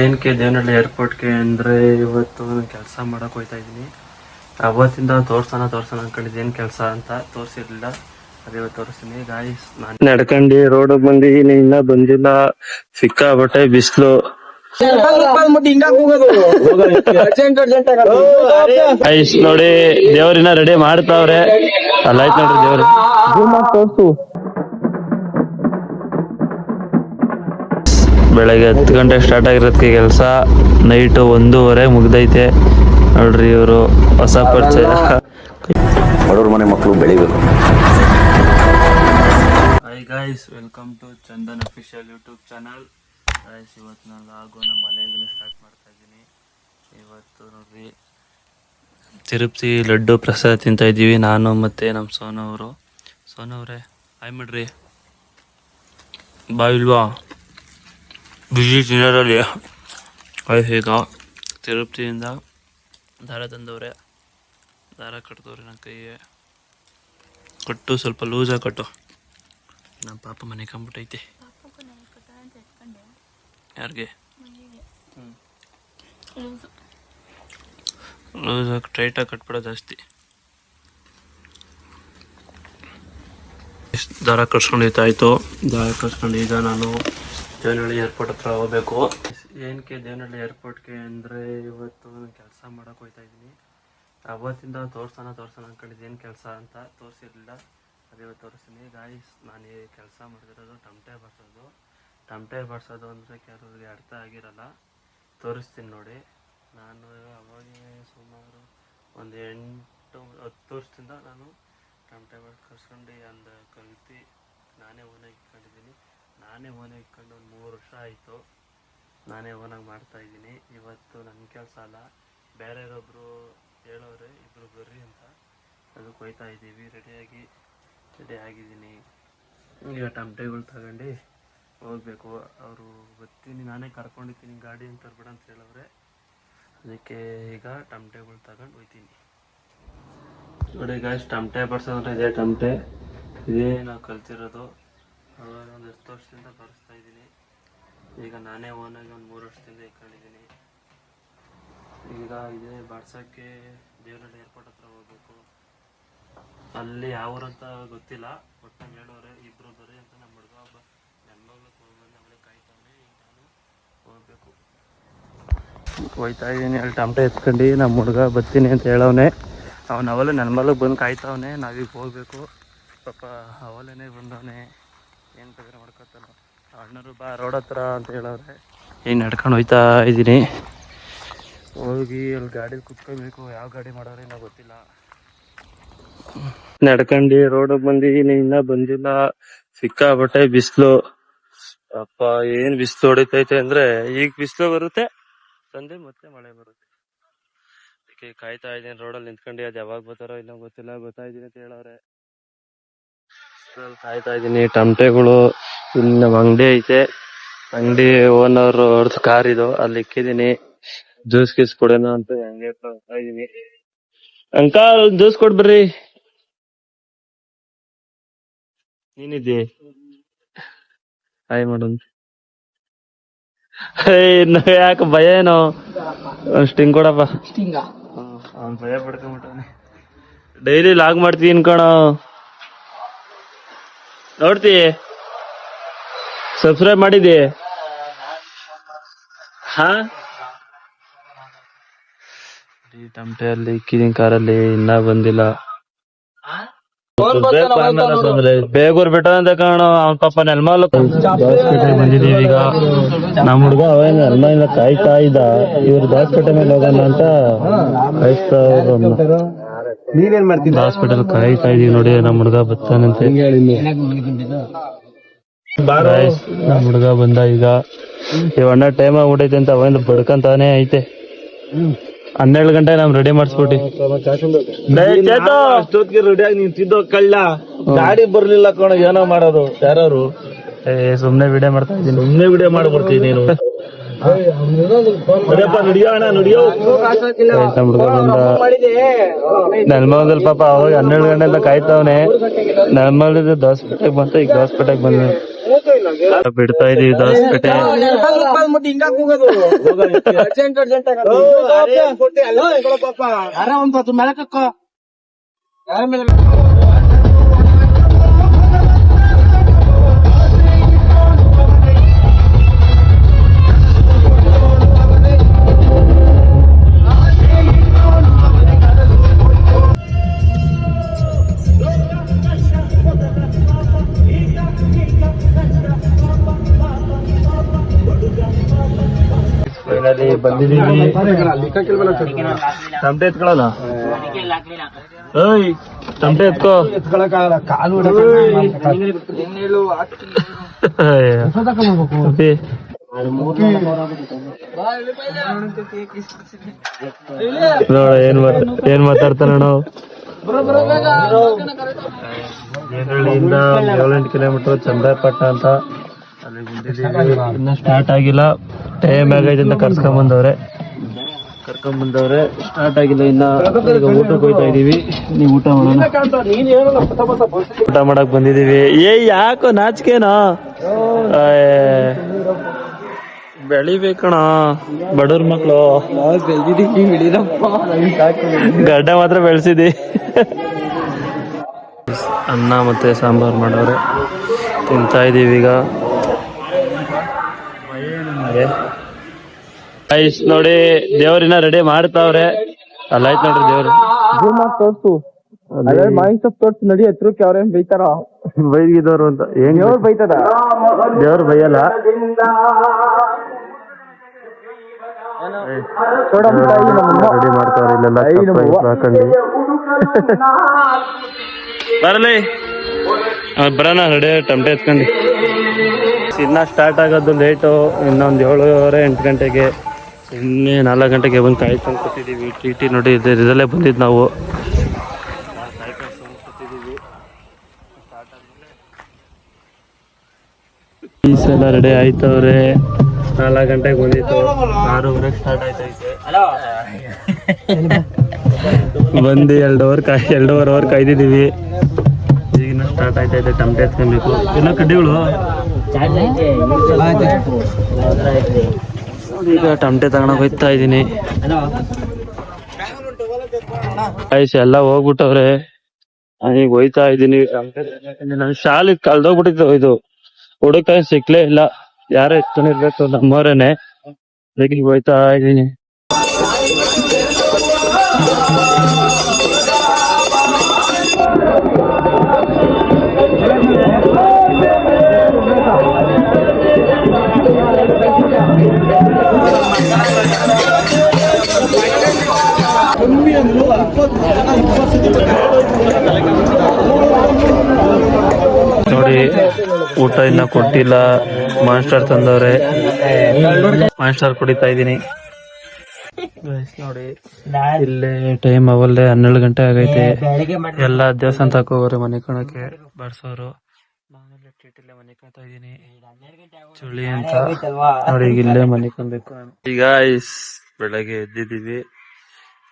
ಏನಕ್ಕೆ ದೇವನಹಳ್ಳಿ ಏರ್ಪೋರ್ಟ್ಗೆ ಅಂದರೆ ಇವತ್ತು ಕೆಲಸ ಮಾಡೋಕೆ ಹೋಗ್ತಾ ಇದ್ದೀನಿ. ಅವತ್ತಿಂದ ತೋರ್ಸೋಣ ತೋರ್ಸೋಣ ಅಂದ್ಕೊಂಡಿದ್ದು ಏನು ಕೆಲಸ ಅಂತ ತೋರಿಸಿರ್ಲಿಲ್ಲ. ಅದೇ ಇವತ್ತು ತೋರಿಸ್ತೀನಿ. ಗಾಯ್ಸ್ ನಾನು ನಡ್ಕೊಂಡು ರೋಡ್ ಬಂದಿದ್ದೀನಿ ಇನ್ನ ಬಂದಿಲ್ಲ. ಸಿಕ್ಕಾಬಟ್ಟೆ ಬಿಸಿಲು. ಐಸ್ ನೋಡಿ ದೇವ್ರಿನ ರೆಡಿ ಮಾಡ್ತಾವ್ರೆ. ಅಲ್ಲಾಯ್ತು ನೋಡ್ರಿ ದೇವ್ರು. ಬೆಳಗ್ಗೆ ಹತ್ತು ಗಂಟೆಗೆ ಸ್ಟಾರ್ಟ್ ಆಗಿರೋದಕ್ಕೆ ಕೆಲಸ. ನೈಟು ಒಂದೂವರೆ ಮುಗ್ದೈತೆ. ನೋಡ್ರಿ ಇವರು ಹೊಸ ಪರಿಚಯ. ಬಡವ್ರ ಮನೆ ಮಕ್ಕಳು ಬೆಳಿಬೇಕು. Hi guys welcome to Chandan official YouTube channel guys ಇವತ್ತು ನಾನು ಲಾಗು ನಮ್ಮ ಮನೆಯಿಂದ ಸ್ಟಾರ್ಟ್ ಮಾಡ್ತಾ ಇದ್ದೀನಿ. ಇವತ್ತು ನೋಡ್ರಿ ತಿರುಪ್ತಿ ಲಡ್ಡು ಪ್ರಸಾದ ತಿಂತಾ ಇದ್ದೀವಿ. ನಾನು ಮತ್ತು ನಮ್ಮ ಸೋನವರು. ಸೋನವ್ರೆ ಆಯ್ ಅವರೇ ಹಾಯ್ ಮಾಡ್ರಿ ಬಾವಿಲ್ವಾ ಆಯ್ತು ಈಗ ತಿರುಪತಿಯಿಂದ ದಾರ ತಂದವ್ರೆ. ದಾರ ಕಟ್ಟಿದವ್ರೆ ನನ್ನ ಕೈಗೆ. ಕಟ್ಟು, ಸ್ವಲ್ಪ ಲೂಸಾಗಿ ಕಟ್ಟು. ನಮ್ಮ ಪಾಪ ಮನೆ ಕಂಬಿಟ್ಟೈತೆ. ಯಾರಿಗೆ? ಲೂಸಾಗಿ ಟೈಟಾಗಿ ಕಟ್ಬಿಡೋ ಜಾಸ್ತಿ. ದಾರ ಕಟ್ಸ್ಕೊಂಡಿದ್ದಾಯ್ತು ದಾರ ಕಟ್ಸ್ಕೊಂಡು ಈಗ ನಾನು ದೇವನಹಳ್ಳಿ ಏರ್ಪೋರ್ಟ್ ಹತ್ರ ಹೋಗ್ಬೇಕು. ಏನಕ್ಕೆ ದೇವನಹಳ್ಳಿ ಏರ್ಪೋರ್ಟ್ಗೆ ಅಂದರೆ ಇವತ್ತು ಕೆಲಸ ಮಾಡೋಕೆ ಹೋಗ್ತಾ ಇದ್ದೀನಿ. ಅವತ್ತಿಂದ ತೋರ್ಸೋಣ ತೋರ್ಸೋಣ ಅಂದ್ಕೊಂಡಿದ್ದು ಏನು ಕೆಲಸ ಅಂತ ತೋರಿಸಿರಲಿಲ್ಲ. ಅದೇ ಇವತ್ತು ತೋರಿಸ್ತೀನಿ. ಗಾಯ್ಸ್ ನಾನು ಈ ಕೆಲಸ ಮಾಡ್ತಿರೋದು ಟಮಟೆ ಬರ್ಸೋದು. ಟಮಟೆ ಬರ್ಸೋದು ಅಂದರೆ ಕೆಲವ್ರಿಗೆ ಅರ್ಥ ಆಗಿರಲ್ಲ. ತೋರಿಸ್ತೀನಿ ನೋಡಿ. ನಾನು ಅವಾಗೇ ಸುಮಾರು ಒಂದು ಎಂಟು, ಹತ್ತು ವರ್ಷದಿಂದ ನಾನು ಟಮಟೆ ಬರ್ಸ್ ಕರ್ಸ್ಕೊಂಡು ಅಂದ ಕಲ್ತು ನಾನೇ ಓನಾಗಿ ಇಟ್ಕೊಂಡಿದ್ದೀನಿ. ನಾನೇ ಓನ ಇಟ್ಕೊಂಡು ಒಂದು ಮೂರು ವರ್ಷ ಆಯಿತು. ನಾನೇ ಓನಾಗಿ ಮಾಡ್ತಾ ಇದ್ದೀನಿ. ಇವತ್ತು ನನ್ನ ಕೆಲಸ ಅಲ್ಲ. ಬೇರೆಯವ್ರೊಬ್ಬರು ಹೇಳೋರೆ ಇಬ್ಬರು ಬರ್ರಿ ಅಂತ. ಅದಕ್ಕೆ ಹೋಯ್ತಾ ಇದ್ದೀವಿ. ರೆಡಿಯಾಗಿ, ರೆಡಿ ಆಗಿದ್ದೀನಿ. ಈಗ ಟಮಟೆಗಳು ತಗೊಂಡು ಹೋಗ್ಬೇಕು. ಅವರು ಬರ್ತೀನಿ. ನಾನೇ ಕರ್ಕೊಂಡಿದ್ದೀನಿ ಗಾಡಿ ಅಂತ ತರ್ಬೇಡ ಅಂತ ಹೇಳೋರೆ ಅದಕ್ಕೆ ಈಗ ಟಮಟೆಗಳು ತಗೊಂಡು ಹೋಯ್ತೀನಿ. ನೋಡಿ ಗಾಯ್ಸ್ ಟಮಟೆ ಬರ್ಸೋದ್ರೆ ಇದೇ ಟಮಟೆ ಇದೇ ನಾವು ಕಲ್ತಿರೋದು. ಒಂದು ಹತ್ತು ವರ್ಷದಿಂದ ಬರ್ಸ್ತಾ ಇದ್ದೀನಿ. ಈಗ ನಾನೇ ಓನಾಗಿ ಒಂದು ಮೂರು ವರ್ಷದಿಂದ ಇಟ್ಕೊಂಡಿದ್ದೀನಿ. ಈಗ ಇದೇ ಬಾಡ್ಸೋಕ್ಕೆ ದೇವನಹಳ್ಳಿ ಏರ್ಪೋರ್ಟ್ ಹತ್ರ ಹೋಗ್ಬೇಕು. ಅಲ್ಲಿ ಯಾವ ಊರಂತ ಗೊತ್ತಿಲ್ಲ ಒಟ್ಟು ಹೇಳೋರೆ ಇಬ್ಬರು ಬರ್ರಿ ಅಂತ ನಮ್ಮ ಹುಡುಗ ಒಬ್ಬ ನೆಮ್ಮಗಳು ಹೋಗ್ಬಂದು ಅವಳೇ ಕಾಯ್ತಾನೆ ಈಗ ನಾನು ಹೋಗ್ಬೇಕು. ಹೋಯ್ತಾ ಇದ್ದೀನಿ, ಅಲ್ಲಿ ಟಮಟೆ ಎತ್ಕೊಂಡು ನಮ್ಮ ಹುಡುಗ ಬರ್ತೀನಿ ಅಂತ ಹೇಳವನೆ. ಅವನ ಅವಲೇ ನನ್ನ ಮಲಗೆ ಬಂದು ಕಾಯ್ತಾವನೆ, ನಾವೀಗ ಹೋಗ್ಬೇಕು. ಪಾಪ ಅವಲೇನೆ ಬಂದವನೆ. ಏನು ಬೇರೆ ಮಾಡ್ಕೊತಾನ ಅಣ್ಣರು ಬಾ, ರೋಡ್ ಹತ್ರ ಅಂತ ಹೇಳವ್ರೆ. ಈಗ ನಡ್ಕೊಂಡು ಹೋಯ್ತಾ ಇದ್ದೀನಿ ಹೋಗಿ ಅಲ್ಲಿ ಗಾಡಿ ಕುತ್ಕೋಬೇಕು ಯಾವ ಗಾಡಿ ಮಾಡೋರೆ ಇನ್ನೂ ಗೊತ್ತಿಲ್ಲ. ನಡ್ಕಂಡು ರೋಡಿಗೆ ಬಂದಿ ಇನ್ನ ಬಂದಿಲ್ಲ. ಸಿಕ್ಕಾಬಟ್ಟೆ ಬಿಸಿಲು. ಅಪ್ಪ, ಏನ್ ಬಿಸಿಲು ಹೊಡಿತೈತೆ ಅಂದ್ರೆ, ಈಗ ಬಿಸಿಲು ಬರುತ್ತೆ, ಸಂಜೆ ಮತ್ತೆ ಮಳೆ ಬರುತ್ತೆ. ಅದಕ್ಕೆ ಕಾಯ್ತಾ ಇದ್ದೀನಿ, ರೋಡಲ್ಲಿ ನಿಂತ್ಕೊಂಡು, ಅದು ಯಾವಾಗ ಬರ್ತಾರೋ ಇಲ್ಲ ಗೊತ್ತಿಲ್ಲ ಗೊತ್ತಾಯ್ತೀನಿ ಅಂತ ಹೇಳವ್ರೆ. ಅದ್ರಲ್ಲಿ ಕಾಯ್ತಾ ಇದ್ದೀನಿ. ಟಮಟೆಗಳು ಇಲ್ಲಿ ನಮ್ಮ ಅಂಗಡಿ ಐತೆ. ಅಂಗಡಿ ಓನರ್ ಅವ್ರದ್ದು ಕಾರ್ ಇದು. ಅಲ್ಲಿ ಇಕ್ಕಿದೀನಿ ಜ್ಯೂಸ್ ಗೀಸ್ ಕೊಡೋಣ ಅಂತ ಹಂಗೆ ಕಾಯ್ತಾ ಇದೀನಿ ಅಂಕಲ್ ಜ್ಯೂಸ್ ಕೊಡ್ಬರ್ರಿ ನೀನಿದ್ದಿ? ಹಾಯ್ ಮಾಡೋಣ ಯಾಕೆ ಭಯ ಏನೋ? ಸ್ಟಿಂಗ್ ಕೊಡಪ್ಪ. ಭಯ ಪಡ್ಕೊಂಬಿಟ್ಟವನೆ ಡೈಲಿ ಲಾಗ್ ಮಾಡ್ತೀನಿ ಕಣೋ. ನೋಡ್ತಿ? ಸಬ್ಸ್ಕ್ರೈಬ್ ಮಾಡಿದಿ? ಹಾ? ಟಮಟೆ ಅಲ್ಲಿ ಇಕ್ಕಿದೀನಿ ಕಾರಲ್ಲಿ ಇನ್ನ ಬಂದಿಲ್ಲ. ಬೇಗೂರ್ ಬಿಟ್ಟ ಅಂತ ಕಾಣೋ ಅವ್ನ ಪಾಪ ನೆಲ್ಮಲ್ ಬಂದಿದೀವಿ ಈಗ. ನಮ್ ಹುಡ್ಗ ಅವೇನು ನೆಲ್ಮಲ್ಲ ಕಾಯ್ತಾ ಇದ್ದ. ಇವ್ರು ದಾಸ್ಪೇಟೆ ಮೇಲೆ ಹೋಗೋಣ ಅಂತ ಕಾಯ್ತಾ ಇದ್ರು ನೀವೇನ್ ಮಾಡ್ತಿದ್ದ ಹಾಸ್ಪಿಟಲ್ ಕಾಯ್ತಾ ಇದೀವಿ ನೋಡಿ ನಮ್ಮ ಹುಡ್ಗ ಬರ್ತಾನಂತೆ ನಮ್ಮ ನಮ್ ಹುಡ್ಗ ಬಂದ ಈಗ. ಇವಣ್ಣ ಅಣ್ಣ ಟೈಮ್ ಆಗ್ಬಿಟ್ಟೈತೆ ಅಂತ ಅವಂದು ಬಡ್ಕಂತಾನೆ ಐತೆ. ಹನ್ನೆರಡು ಗಂಟೆ ನಮ್ ರೆಡಿ ಮಾಡಿಸ್ಬಿಟ್ಟಿ ಅಷ್ಟೊತ್ತಿಗೆ ನೀ ತಿದ್ದೋ ಕಳ್ಳ. ಗಾಡಿ ಬರ್ಲಿಲ್ಲ ಕಣ ಏನೋ ಮಾಡೋದು. ಯಾರು ಏ ಸುಮ್ನೆ ವಿಡಿಯೋ ಮಾಡ್ತಾ ಇದೀನಿ. ಸುಮ್ನೆ ವಿಡಿಯೋ ಮಾಡ್ಬಿಡ್ತೀನಿ ನೀನು. ನೆಲ್ಮಲದಲ್ಲಿ ಪಾಪ ಅವಾಗ ಹನ್ನೆರಡು ಗಂಟೆ ಅಂತ ಕಾಯ್ತಾವನೆ. ನೆಲ್ಮಲ್ದ ದಾಸ್ಪೇಟೆಗೆ ಬಂತ ಈಗ ದಾಸ್ಪೇಟೆಗೆ ಬಂದ. ಬಿಡ್ತಾ ಇದೀವಿ ದೋಸ್ಪೇಟೆ ಫೈನಲಿ ತಮಟೆ ಎತ್ಕೊಳಲ್ಲ ಏಯ್ ತಮಟೆ ಎತ್ಕೋ ಅಪ್ಪಿ. ನೋಡ ಏನ್ ಮಾತ ಏನ್ ಮಾತಾಡ್ತಾನ ಏರಳ್ಳಿಯಿಂದ ಏಳೆಂಟು ಕಿಲೋಮೀಟರ್ ಚಂದ್ರಪಟ್ಟ ಅಂತ ಅಲ್ಲಿ ಬಂದಿದ್ದೀವಿ ಇನ್ನ ಸ್ಟಾರ್ಟ್ ಆಗಿಲ್ಲ. ಟೈಮ್ ಆಗೈತೆ ಅಂತ ಕರ್ಸ್ಕೊಂಡ್ ಬಂದವ್ರೆ. ಕರ್ಕೊಂಡ್ ಬಂದವ್ರೆ. ಸ್ಟಾರ್ಟ್ ಆಗಿಲ್ಲ ಇನ್ನ. ಈಗ ಊಟಕ್ಕೆ ಹೋಯ್ತಾ ಇದೀವಿ. ನೀವು ಊಟ ಮಾಡೋಣ. ಊಟ ಮಾಡಕ್ ಬಂದಿದೀವಿ. ಏ ಯಾಕೋ ನಾಚಿಕೆನಾ? ಬೆಳಿಬೇಕಣ. ಬಡವ್ರ ಮಕ್ಳು. ಗಡ್ಡ ಮಾತ್ರ ಬೆಳೆಸಿದಿ. ಅನ್ನ ಮತ್ತೆ ಸಾಂಬಾರ್ ಮಾಡವ್ರೆ ತಿಂತಾ ಇದೀವಿ ಈಗ. ಐಸ್ ನೋಡಿ ದೇವ್ರಿನ ರೆಡಿ ಮಾಡ್ತಾವ್ರೆ. ಅಲ್ಲಾಯ್ತು ನೋಡ್ರಿ ದೇವ್ರು. ತೋರ್ಸು. ಮಾಹಿತಿ ಸೊಪ್ಪು ತೋರ್ಸು ನಡಿ ಹತ್ರಕ್ಕೆ ಅವ್ರೇನ್ ಬೈತಾರ. ಬೈದಿದವ್ರು ಅಂತ. ಏನ್ ದೇವ್ರು ಬೈತದ? ದೇವ್ರು ಬೈಯಲ್ಲ. ನೋಡಮ್ಮ ತಾಯಿ ನಮ್ಮಮ್ಮ ರೆಡಿ ಮಾಡ್ತಾವ್ರೆ ಇಲ್ಲೆಲ್ಲ ಐ ಚಪ್ಪ. ಗಿಪ್ಪ ಹಾಕೊಂಡು. ಬರಲಿ. ಬರೋಣ ರೆಡಿ ಟಮಟೆ ಎತ್ಕೊಂಡು ಇನ್ನ ಸ್ಟಾರ್ಟ್ ಆಗೋದು ಲೇಟು ಇನ್ನೊಂದು ಏಳುವರೆ, ಎಂಟು ಗಂಟೆಗೆ, ಇನ್ನೇ ನಾಲ್ಕು ಗಂಟೆಗೆ ಬಂದು ಕಾಯ್ಕೊಂಡು ಕೂತಿದ್ದೀವಿ ಟಿ ಟಿ ನೋಡಿ, ಇದೆ ಇದರಲ್ಲೇ ಬಂದಿದ್ದು ನಾವು. ಈ ಸಲ ರೆಡಿ ಆಯ್ತವ್ರೆ ನಾಲ್ಕು ಗಂಟೆಗೆ ಬಂದಿತ್ತು. ಆರೂವರೆಗೆ ಸ್ಟಾರ್ಟ್ ಆಯ್ತೈತೆ ಬಂದು ಎರಡು ಅವರ್ ಕಾಯ್ ಎರಡೂವರೆ ಅವರ್ ಕಾಯ್ದಿದ್ದೀವಿ ಈಗಿನ ಸ್ಟಾರ್ಟ್ ಆಯ್ತೈತೆ ಟಮಟೆ ಎತ್ಕೊಬೇಕು. ಎಲ್ಲ ಕಡ್ಡಿಗಳು ಈಗ ಟಮಟೆ ತಗೊಂಡೋಗಿ ಹೋಗ್ತಾ ಇದೀನಿ ಐಸ್ ಎಲ್ಲ ಹೋಗ್ಬಿಟ್ಟವ್ರೆ. ಈಗ ಹೋಯ್ತಾ ಇದೀನಿ ನನ್ ಶಾಲೆ ಕಳ್ದೋಗ್ಬಿಟ್ಟಿತ್ತು ಇದು. ಹುಡುಕ ಸಿಕ್ಲೇ ಇಲ್ಲ. ಯಾರ ಎತ್ಕೊಂಡಿರ್ಬೇಕು ನಮ್ಮವರೇನೆ. ಅದಕ್ಕೆ ಹೋಯ್ತಾ ಇದ್ದೀನಿ. ಊಟ ಇನ್ನ ಕೊಟ್ಟಿಲ್ಲ. ಮಾಸ್ಟರ್ ತಂದವ್ರೆ. ಮಾಸ್ಟರ್ ಕುಡಿತಾ ಇದೀನಿ ನೋಡಿ, ಇಲ್ಲೇ ಟೈಮ್ ಅವಲ್ಲೇ ಹನ್ನೆರಡು ಗಂಟೆ ಆಗೈತೆ. ಎಲ್ಲ ದೇವಸ್ಥಾನ ತಕ ಹೋಗೋರೆ ಮನೆ ಕಣಕ್ಕೆ ಬಡ್ಸೋರು ಚಳಿ ಅಂತ. ನೋಡಿ ಇಲ್ಲೇ ಮನೆ ಕಣ್ಬೇಕು ಈಗ ಬೆಳಗ್ಗೆ ಎದ್ದಿದೀವಿ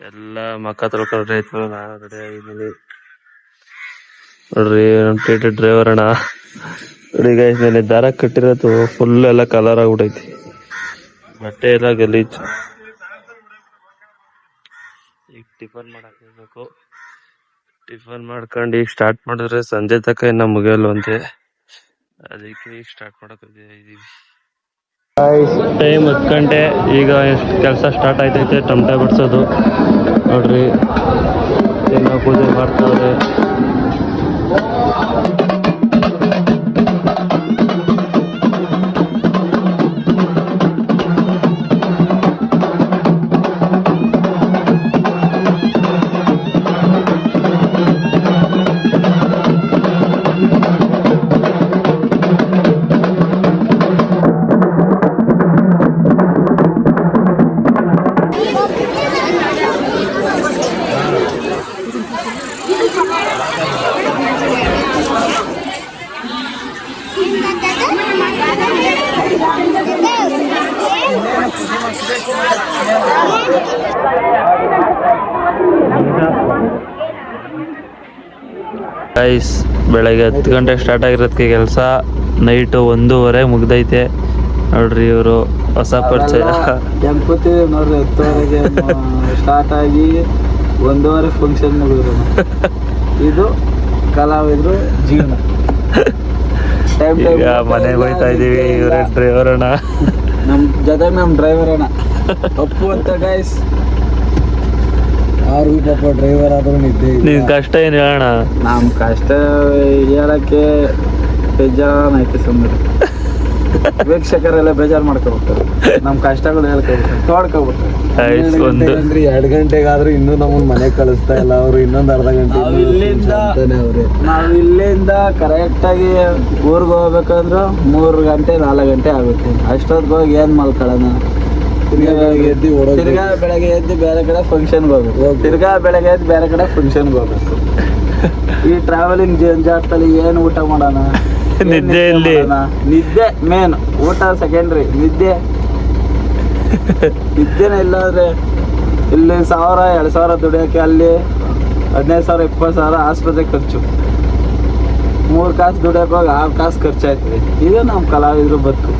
ಎಲ್ಲ ಮಕ್ಕ ತೊಳ್ಕೊಂಡ್ರೆ ಆಯ್ತು ನಾನು ರೆಡಿ ಆಗಿದ್ದೀನಿ. ನೋಡ್ರಿ, ನಮ್ ಡ್ರೈವರ್ ಅಣ್ಣ. ನೋಡಿ ಗೈಸ್ ನೆನ್ನೆ ದಾರ ಕಟ್ಟಿರೋದು ಫುಲ್ ಎಲ್ಲ ಕಲರ್ ಆಗ್ಬಿಟ್ಟೈತಿ ಬಟ್ಟೆ ಎಲ್ಲ ಗಲೀಜು. ಈಗ ಟಿಫನ್ ಮಾಡಕ್ ಹೋಗ್ಬೇಕು ಟಿಫನ್ ಮಾಡ್ಕೊಂಡು ಈಗ ಸ್ಟಾರ್ಟ್ ಮಾಡಿದ್ರೆ ಸಂಜೆ ತನಕ ಇನ್ನ ಮುಗಿಯಲ್ವಂತೆ ಅದಕ್ಕೆ ಈಗ ಸ್ಟಾರ್ಟ್ ಮಾಡಕ್ ಇದೀವಿ. ಟೈಮ್ ಹತ್ತು ಗಂಟೆ. ಈಗ ಕೆಲಸ ಸ್ಟಾರ್ಟ್ ಆಯ್ತೈತೆ, ಟಮಟ ಬಿಡ್ಸೋದು. ನೋಡ್ರಿ. ಪೂಜೆ ಮಾಡ್ತಾವ್ರೆ ಗೈಸ್ ಬೆಳಗ್ಗೆ ಹತ್ತು ಗಂಟೆಗೆ ಸ್ಟಾರ್ಟ್ ಆಗಿರೋದಕ್ಕೆ ಕೆಲಸ. ನೈಟ್ ಒಂದೂವರೆ ಮುಗ್ದೈತೆ. ನೋಡ್ರಿ ಇವರು ಹೊಸ ಪರಿಚಯ. ನೋಡ್ರಿ ಹತ್ತುವರೆಗೆ ಸ್ಟಾರ್ಟ್ ಆಗಿ ಒಂದೂವರೆ ಫಂಕ್ಷನ್ ಮುಗಿದ್ರು ಇದು ಕಲಾವಿದ್ರು ಜೀವನ. ಈಗ ಮನೆಗೆ ಹೋಯ್ತಾ ಇದೀವಿ ಇವರೇ ಡ್ರೈವರ್ ಅಣ್ಣ. ನಮ್ಮ ಜೊತೆ ನಮ್ಮ ಡ್ರೈವರ್ ಅಣ್ಣ. ತಪ್ಪು ಅಂತ ಗೈಸ್ ಅವ್ರಿಗೂ ಪಾಪ ಡ್ರೈವರ್ ಆದ್ರೂ ನಿದ್ದೆ ನಿನ್ ಕಷ್ಟ ಏನ್ ಹೇಳೋಣ? ನಮ್ ಕಷ್ಟ ಹೇಳಕ್ಕೆ ಬೇಜಾರ ಐತೆ ಸುಮ್ಮನೆ ವೀಕ್ಷಕರೆಲ್ಲ ಬೇಜಾರು ಮಾಡ್ಕೋಬೇಕು ನಮ್ ಕಷ್ಟಗಳು ಹೇಳ್ಕೋಬೇಕು ತೋಡ್ಕೋಬೇಕು ಆಯ್ತು, ಒಂದು. ಎರಡು ಗಂಟೆಗಾದ್ರೂ ಇನ್ನೂ ನಮ್ಮನ್ ಮನೆ ಕಳಿಸ್ತಾ ಇಲ್ಲ ಅವರು ಇನ್ನೊಂದ್ ಅರ್ಧ ಗಂಟೆ ಇಲ್ಲಿಂದ ನಾವು ಇಲ್ಲಿಂದ ಕರೆಕ್ಟ್ ಆಗಿ ಊರಿಗೆ ಹೋಗ್ಬೇಕಂದ್ರೆ ಮೂರು ಗಂಟೆ ನಾಲ್ಕು ಗಂಟೆ ಆಗುತ್ತೆ. ಅಷ್ಟೊತ್ತಿಗೆ ಹೋಗಿ ಏನ್ ಮಲ್ಕೊಳ್ಳೋಣ ತಿರ್ಗಾ ಬೆಳಗ್ಗೆ ಎದ್ದು ಬೇರೆ ಕಡೆ ಫಂಕ್ಷನ್ ಹೋಗ್ಬೇಕು. ತಿರ್ಗಾ ಬೆಳಗ್ಗೆ ಎದ್ದು ಬೇರೆ ಕಡೆ ಫಂಕ್ಷನ್ ಹೋಗ್ಬೇಕು. ಈ ಟ್ರಾವೆಲಿಂಗ್ ಜಂಜಾಟದಲ್ಲಿ ಏನು ಊಟ ಮಾಡೋಣ? ನಿದ್ದೆ? ನಿದ್ದೆ ಮೇನ್ ಊಟ ಸೆಕೆಂಡ್ರಿ ನಿದ್ದೆ. ನಿದ್ದೆನೇ ಇಲ್ಲಾದ್ರೆ ಇಲ್ಲಿ ಸಾವಿರ ಎರಡು ಸಾವಿರ ದುಡಿಯೋಕೆ ಅಲ್ಲಿ ಹದಿನೈದು ಸಾವಿರ ಇಪ್ಪತ್ತು ಸಾವಿರ ಆಸ್ಪತ್ರೆ ಖರ್ಚು. ಮೂರು ಕಾಸು ದುಡಿಯೋಕೆ ಹೋಗಿ ಆರು ಕಾಸು ಖರ್ಚಾಯ್ತದೆ. ಇದು ನಮ್ಮ ಕಲಾವಿದ್ರು ಬದುಕು.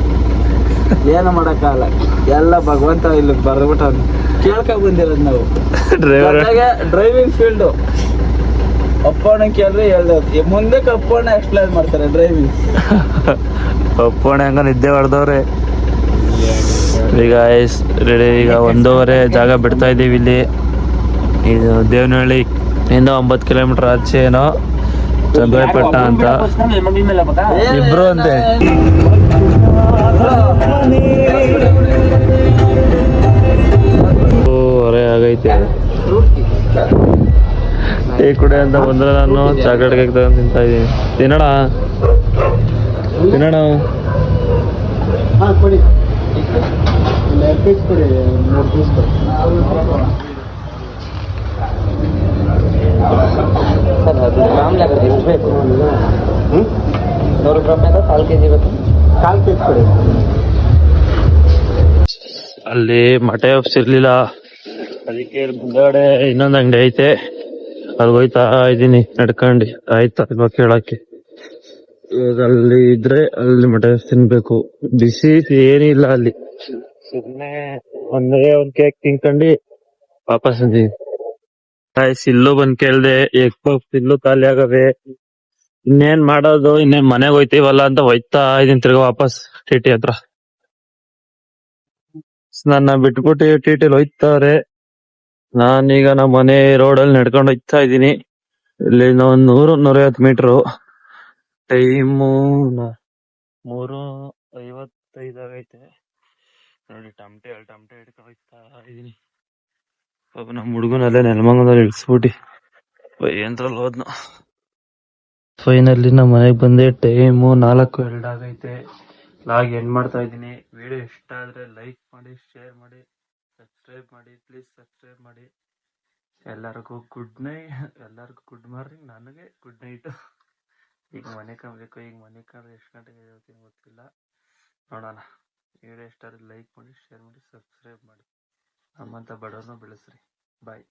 ಏನು ಮಾಡೋಕ್ಕಾಗಲ್ಲ. ಎಲ್ಲ ಭಗವಂತ ಇಲ್ಲಿ ಬರ್ಬಿಟ್ಟ ಕೇಳ್ಕೊ ಬಂದಿರೋದು ನಾವು. ಡ್ರೈವರ್ ಡ್ರೈವಿಂಗ್ ಫೀಲ್ಡು ಅಪ್ಪಣ್ಣ ಕೇಳ್ರಿ ಹೇಳ್ದೆ ಮುಂದೆ ಅಪ್ಪಣ್ಣ ಎಕ್ಸ್ಪ್ಲೈನ್ ಮಾಡ್ತಾರೆ ಡ್ರೈವಿಂಗ್ ಒಪ್ಪೋಣ ಹಂಗ ನಿದ್ದೆ ಹೊಡೆದವ್ರೆ. ಈಗ ರೆಡಿ ಈಗ ಒಂದೂವರೆ ಜಾಗ ಬಿಡ್ತಾ ಇದ್ದೀವಿ ಇಲ್ಲಿ. ಇದು ದೇವನಹಳ್ಳಿ ಇಂದ ಒಂಬತ್ತು ಕಿಲೋಮೀಟರ್ ಆಚೆ ಏನೋ. ಚಂದ್ರಪಟ್ಟ ಅಂತ. ಇಬ್ರು ಅಂತೆ. ಹೊರೆ ಆಗೈತೆ. ಟೀ ಕುಡಿ ಅಂತ ಬಂದ್ರೆ ನಾನು ಚಾಕ್ಲೇಟ್ ಕೇಕ್ ತಗೊಂಡು ತಿಂತಾ ಇದೀನಿ ತಿನ್ನೋಣ? ತಿನ್ನೋಣ? ಸರ್ ಅದು ಲೆಕ್ಕ ಎಷ್ಟು ಬೇಕು? ನೂರು ಗ್ರಾಮ್ ಬೇಕಾ? ಕಾಲು ಕೆ ಜಿ ಬೇಕು? ಅಲ್ಲಿ ಮಟೆ ಆಫೀಸ್ ಇರ್ಲಿಲ್ಲ ಅದಕ್ಕೆ ಮುಂದಾಡೆ ಇನ್ನೊಂದು ಅಂಗಡಿ ಐತೆ. ಅಲ್ಲಿ ಹೋಯ್ತಾ ಇದೀನಿ, ನಡ್ಕೊಂಡು. ಆಯ್ತಾ ಇಲ್ವಾ ಕೇಳಕ್ಕೆ? ಅಲ್ಲಿ ಇದ್ರೆ ಅಲ್ಲಿ ಮಟೆ ತಿನ್ಬೇಕು. ಬಿಸಿ ಏನಿಲ್ಲ ಅಲ್ಲಿ. ಸುಮ್ನೆ ಒಂದೇ ಒಂದ್ ಕೇಕ್ ತಿನ್ಕೊಂಡು ವಾಪಸ್ ಆಯ್ಸ್ ಇಲ್ಲೂ ಬಂದ್ ಕೇಳ್ದೆ ಎಗ್ ಪಫ್ ಖಾಲಿ ಆಗವೆ. ಇನ್ನೇನ್ ಮಾಡೋದು, ಇನ್ನೇನ್ ಮನೆಗೆ ಹೋಯ್ತೀವಲ್ಲ ಅಂತ ಹೋಯ್ತಾ ಇದೀನಿ ತಿರ್ಗ ವಾಪಸ್ ಟಿ ಟಿ ಹತ್ರ. ನನ್ನ ಬಿಟ್ಬಿಟ್ಟು ಟಿ ಟಿ ಹೋಯ್ತಾರೆ ನಾನೀಗ ನಮ್ಮ ಮನೆ ರೋಡಲ್ಲಿ ನಡ್ಕೊಂಡು ಹೋಯ್ತಾ ಇದ್ದೀನಿ. ಇಲ್ಲಿ ಒಂದ್ ನೂರು, ನೂರೈವತ್ತು ಮೀಟರ್. ಟೈಮು ಮೂರು ಐವತ್ತೈದು ಆಗೈತೆ. ನೋಡಿ, ಟಮಟೆ ಟಮಟೆ ಹಿಡ್ಕೊಂಡು ಹೋಯ್ತಾ ಇದೀನಿ ಪಾಪ ನಮ್ಮ ಹುಡುಗನಲ್ಲೇ ನೆಲಮಂಗದಲ್ಲಿ ಇಳಿಸ್ಬಿಟ್ಟು. ಏನ್ರಲ್ಲಿ ಹೋದ್ನು. ಫೈನಲಿ ನಮ್ಮ ಮನೆಗೆ ಬಂದೆ ಟೈಮು ನಾಲ್ಕು ಎರಡು ಆಗೈತೆ. ಲಾಗ್ ಎಂಡ್ ಮಾಡ್ತಾ ಇದ್ದೀನಿ. ವಿಡಿಯೋ ಇಷ್ಟ ಆದ್ರೆ ಲೈಕ್ ಮಾಡಿ, ಶೇರ್ ಮಾಡಿ, ಸಬ್ಸ್ಕ್ರೈಬ್ ಮಾಡಿ, ಪ್ಲೀಸ್ ಸಬ್ಸ್ಕ್ರೈಬ್ ಮಾಡಿ. ಎಲ್ಲರಿಗೂ ಗುಡ್ ನೈಟ್, ಎಲ್ಲರಿಗೂ ಗುಡ್ ಮಾರ್ನಿಂಗ್. ನನಗೆ ಗುಡ್ ನೈಟ್. ಈಗ ಮನೆ ಕಾಣಬೇಕು, ಈಗ ಮನೆ ಕಾಣ್ ಎಷ್ಟು ಗಂಟೆಗೆ ಹೇಳ್ತೀನಿ ಗೊತ್ತಿಲ್ಲ. ನೋಡೋಣ. ವಿಡಿಯೋ ಇಷ್ಟ ಆದ್ರೆ ಲೈಕ್ ಮಾಡಿ, ಶೇರ್ ಮಾಡಿ, ಸಬ್ಸ್ಕ್ರೈಬ್ ಮಾಡಿ. ನಮ್ಮಂಥ ಬಡವ್ರನ್ನ ಬೆಳೆಸ್ರಿ. ಬಾಯ್.